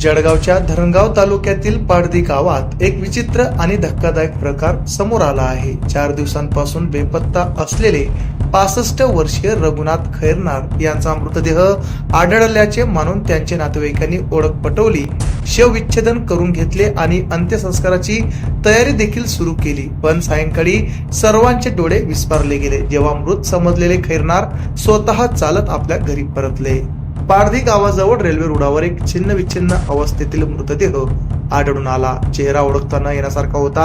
जळगावच्या धरणगाव तालुक्यातील पाडदी गावात एक विचित्र आणि धक्कादायक प्रकार समोर आला आहे. चार दिवसांपासून बेपत्ता असलेले पासष्ट वर्षीय रघुनाथ खैरनार यांचा मृतदेह आढळल्याचे मानून त्यांचे नातेवाईकांनी ओळख पटवली शवविच्छेदन करून घेतले आणि अंत्यसंस्काराची तयारी देखील सुरू केली. पण सायंकाळी सर्वांचे डोळे विस्पारले गेले जेव्हा मृत समजलेले खैरनार स्वतः चालत आपल्या घरी परतले. पारधी गावाजवळ रेल्वे रुळावर एक छिन्न विच्छिन्न अवस्थेतील मृतदेह आढळून आला. चेहरा ओळखता येण्यासारखा होता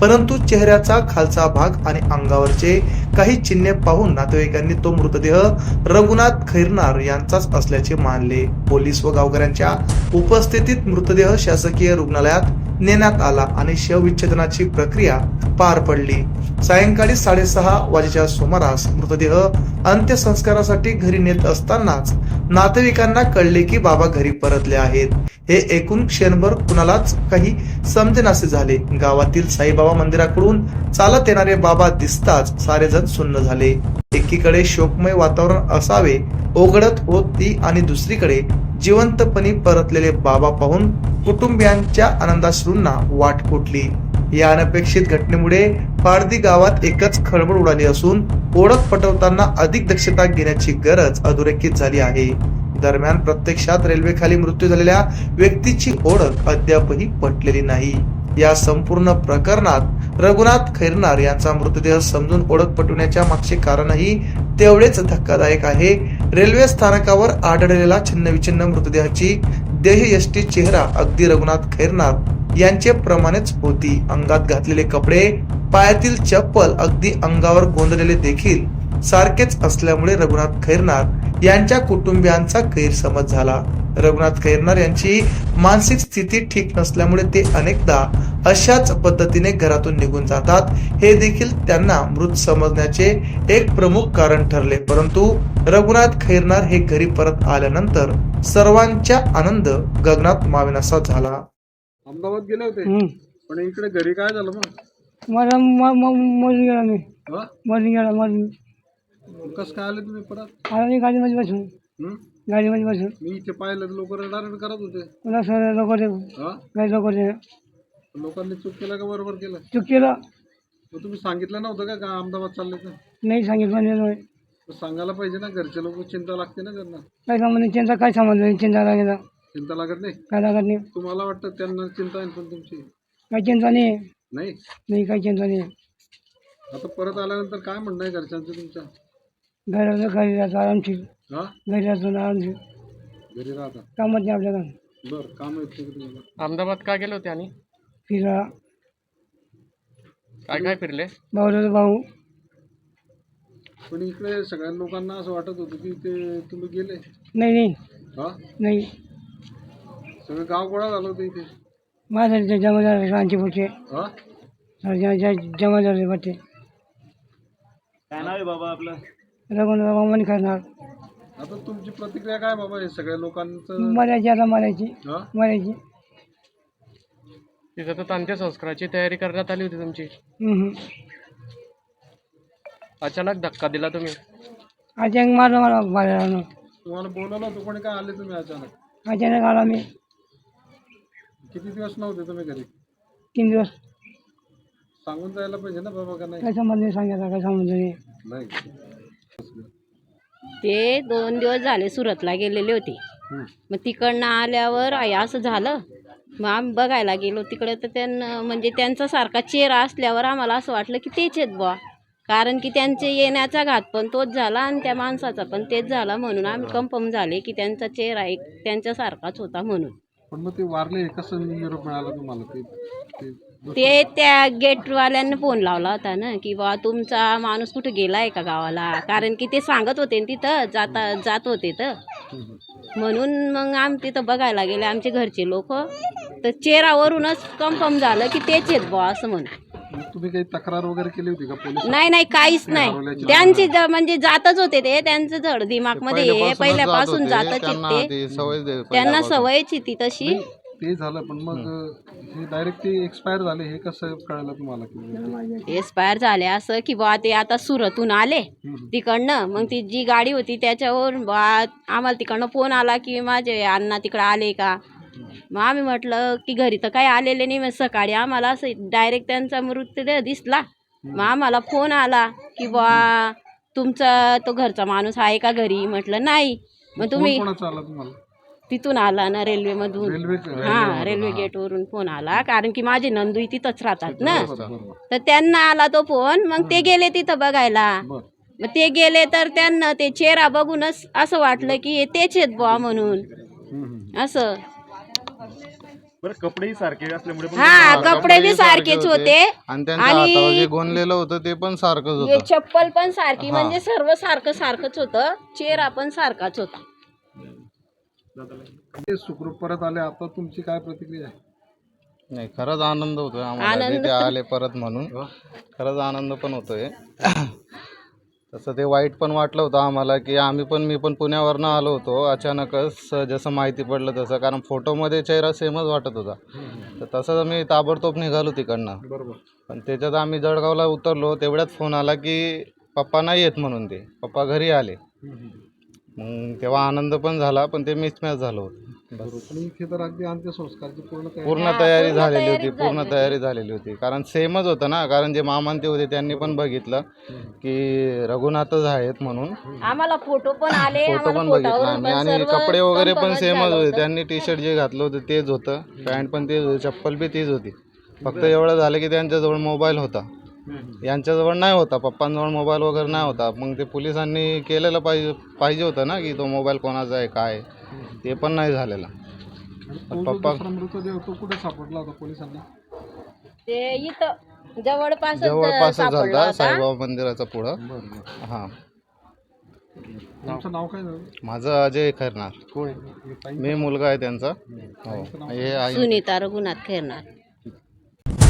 परंतु चेहऱ्याचा खालचा भाग आणि अंगावरचे काही चिन्हे पाहून नातेवाईकांनी तो मृतदेह रघुनाथ खैरनार यांचाच असल्याचे मानले. पोलीस व गावकऱ्यांच्या उपस्थितीत मृतदेह शासकीय रुग्णालयात नेण्यात आला आणि शवविच्छेदनाची प्रक्रिया पार पडली. सायंकाळी साडेसहा वाजेच्या सुमारास मृतदेह अंत्यसंस्कारासाठी घरी नेत असतानाच नातेवाईकांना कळले की बाबा घरी परतले आहेत. हे एकूण क्षणभर कुणालाच काही समजेनासे झाले. गावातील साईबाबा मंदिराकडून चालत येणारे बाबा दिसताच सारेजण सुन्न झाले. एकीकडे शोकमय वातावरण असावे ओघडत होती आणि दुसरीकडे जिवंतपणी परतलेले बाबा पाहून कुटुंबियांच्या आनंदाश्रूंना वाट फुटली या अनपेक्षित घटनेमुळे पारदी गावात एकच खळबळ उडाली असून ओळख पटवताना अधिक दक्षता घेण्याची गरज अधोरेखित झाली आहे. दरम्यान प्रत्यक्षात रेल्वेखाली मृत्यू झालेल्या व्यक्तीची ओळख अद्यापही पटलेली नाही. या संपूर्ण प्रकरणात रघुनाथ खैरनार यांचा मृतदेह समजून ओळख पटवण्याच्या मागचे कारणही तेवढेच धक्कादायक आहे. रेल्वे स्थानकावर आढळलेला छिन्नविछिन्न मृतदेहाची देहयष्टी चेहरा अगदी रघुनाथ खैरनार यांचे प्रमाणेच होती. अंगात घातलेले कपडे पायातील चप्पल अगदी अंगावर गोंधलेले देखील सारखेच असल्यामुळे रघुनाथ खैरनार यांच्या कुटुंबियांचा गैरसमज झाला. रघुनाथ खैरनार यांची मानसिक स्थिती ठीक नसल्यामुळे ते अनेकदा अशाच पद्धतीने घरातून निघून जातात. हे देखील त्यांना मृत समजण्याचे एक प्रमुख कारण ठरले. परंतु रघुनाथ खैरनार हे घरी परत आल्यानंतर सर्वांच्या आनंद गगनात मावेनासा झाला. अहमदाबाद गेले होते. पण इकडे घरी काय झालं मग? मरून गेला मी. हा? मरून गेला मरून. कसं काय आले तुम्ही परत? आला मी गाडीमध्ये बसून. हं? गाडीमध्ये बसून. मी इथे पाहिलं लोक रडारड करत होते. पुन्हा सर लोक ते हा? काही लोक ते लोकांनी चूक केला का बरोबर केलं? चूक केलं. मग तुम्ही सांगितलं नव्हतं का का अहमदाबाद चालले तर? नाही सांगितलं नाही नाही. मग सांगायला पाहिजे ना घरचे लोक चिंता लागते ना त्यांना. काय संबंध चिंता काय संबंध नाही चिंता लागेल चिंता लागत नाही? काय लागत नाही. तुम्हाला वाटतं त्यांना चिंता आहे पण तुमची? काही चिंता नाही. नाही? नाही काही चिंता नाही. आता परत आल्यानंतर काय म्हणणं आहे घरच्यांचं तुमच्या घराचं घरी राहतो आरामशीर हा? घरी राहतो आरामशीर घरी राहता? कामच नाही आपल्याला. बरं काम येत नाही का तुम्हाला? अहमदाबाद का गेले होते आणि? फिरा. काय काय फिरले? भाऊ भाऊ. पण इकडे सगळ्या लोकांना असं वाटत होतं की ते तुम्ही गेले. नाही नाही. हा? नाही. सगळं गाव गोळा झालं होतं इथे? माझ्या जमा झाले रांची पुढचे हा जमा झाले वाटते काय नाव आहे बाबा आपलं? बाबा म्हणे करणार. आता तुमची प्रतिक्रिया काय बाबा हे सगळ्या लोकांचं? मरायची आता मरायची. हा? मरायची. तिथं तर अंत्यसंस्काराची तयारी करण्यात आली होती तुमची. हम्म. अचानक धक्का दिला तुम्ही. अचानक मारलं मला बाहेर तुम्हाला बोलवलं होतं कोणी काय आले तुम्ही अचानक? अचानक आला मी. किती दिवस नव्हते तुम्ही घरी? तीन दिवस. सांगून जायला पाहिजे ना बाबा का नाही? काय संबंध नाही सांगायचा काय संबंध नाही. नाही. ते दोन दिवस झाले सुरतला गेलेले होते. मग तिकडनं आल्यावर आई असं झालं. मग आम्ही बघायला गेलो. तिकडे तर त्यांना म्हणजे त्यांचा सारखा चेहरा असल्यावर आम्हाला असं वाटलं की तेच आहेत बुवा. कारण की त्यांचे येण्याचा घात पण तोच झाला आणि त्या माणसाचा पण तेच झाला म्हणून आम्ही कन्फर्म झाले की त्यांचा चेहरा एक त्यांच्यासारखाच होता म्हणून. पण मग ते वारले कसं निरोप मिळाला तुम्हाला? ते ते ते त्या गेटवाल्यांना फोन लावला होता ना की बा तुमचा माणूस कुठे गेला आहे का गावाला? कारण की ते सांगत होते ना तिथं जाता जात होते तर. म्हणून मग आम तिथं बघायला गेले आमचे घरचे लोक. तर चेहरावरूनच कन्फर्म झालं की तेच आहेत बुवा असं म्हणून तुम्ही काही तक्रार वगैरे केली होती का पोलीस नाही नाही काहीच नाही. त्यांची ज- म्हणजे जातच होते ते त्यांचं धड दिमागमध्ये हे पहिल्यापासून जातच आहेत ते. त्यांना सवयच ती तशी. ते झालं पण मग हे. डायरेक्ट ते एक्सपायर झाले हे कसं कळलं तुम्हाला की एक्सपायर झाले असं की बा ते आता सुरतून आले तिकडनं. मग ती जी गाडी होती त्याच्यावर बा आम्हाला तिकडनं फोन आला की माझे अण्णा तिकडं आले का? मग आम्ही म्हटलं की घरी तर काही आलेले नाही मग सकाळी आम्हाला असं डायरेक्ट त्यांचा मृतदेह दिसला. मग आम्हाला फोन आला की बा तुमचा तो घरचा माणूस आहे का घरी? म्हटलं नाही. मग तुम्ही फोन कोणाचा आला तुम्हाला? तिथून आला ना रेल्वेमधून. रेल्वे हा रेल्वे गेटवरून फोन आला कारण की माझे नंदुई तिथंच राहतात ना. तर त्यांना आला तो फोन मग ते गेले तिथं बघायला. मग ते गेले तर त्यांना ते चेहरा बघूनच असं वाटलं की हे तेच आहेत बुवा म्हणून. असं. बरं कपडेही सारखे असल्यामुळे पण हा कपडे बी सारखेच होते. आणि त्यांच्या हातावर जे आणि गोंदलेलं होतं ते पण सारखंच हे होतं. चप्पल पण सारखी म्हणजे सर्व सारखं सारखंच होतं चेहरा पण सारखाच होता. ते सुखरूप परत आले आता तुमची काय प्रतिक्रिया आहे? नाही खरंच आनंद होतोय आम्हाला. ते आले परत म्हणून. खरंच आनंद पण होतोय. तसं ते वाईट पण वाटलं होतं आम्हाला की आम्ही पण मी पण पुण्यावरनं आलो होतो अचानकच. जसं माहिती पडलं तसं कारण फोटोमध्ये चेहरा सेमच वाटत होता. तर तसंच आम्ही ताबडतोब निघालो तिकडनं. बरोबर. पण त्याच्यात आम्ही जळगावला उतरलो तेवढ्यात फोन आला की पप्पा नाही येत म्हणून ते. पप्पा घरी आले. मग तेव्हा आनंद पण झाला पण ते मिसमॅच झालं होतं. बस आणि इथे तर अगदी अंत्यसंस्कारची पूर्ण तयारी पूर्ण तयारी झालेली होती पूर्ण तयारी झालेली होती. कारण सेमच होतं ना कारण जे मामान ते होते त्यांनी पण बघितलं की रघुनाथच आहेत म्हणून. आम्हाला फोटो पण आले फोटो आम्हाला पण बघितला फोटोवरून आम्ही. पण आणि सर्व कपडे वगैरे पण सेमच झालं होते. होतं. त्यांनी टी शर्ट जे घातलं होतं तेच होतं. पॅन्ट पण तेच होती चप्पल बी तीच होती. फक्त एवढं झालं की त्यांच्याजवळ मोबाईल होता. यांच्याजवळ नाही होता पप्पांजवळ मोबाईल वगैरे नाही होता. मग ते पोलिसांनी केलेलं पाहिजे पाहिजे होतं ना की तो मोबाईल कोणाचा आहे काय आहे. ते पण नाही झालेलं. पप्पा- मृतदेह तो कुठे सापडला होता पोलिसांना? ते इथं जवळपास जवळपासच सापडला झाला साईबाबा मंदिराचा पुढं. हां. तुमचं नाव काय झालं? माझं अजय खैरनार. मी मुलगा आहे त्यांचा. हो. हे आई सुनीता रघुनाथ खेरणार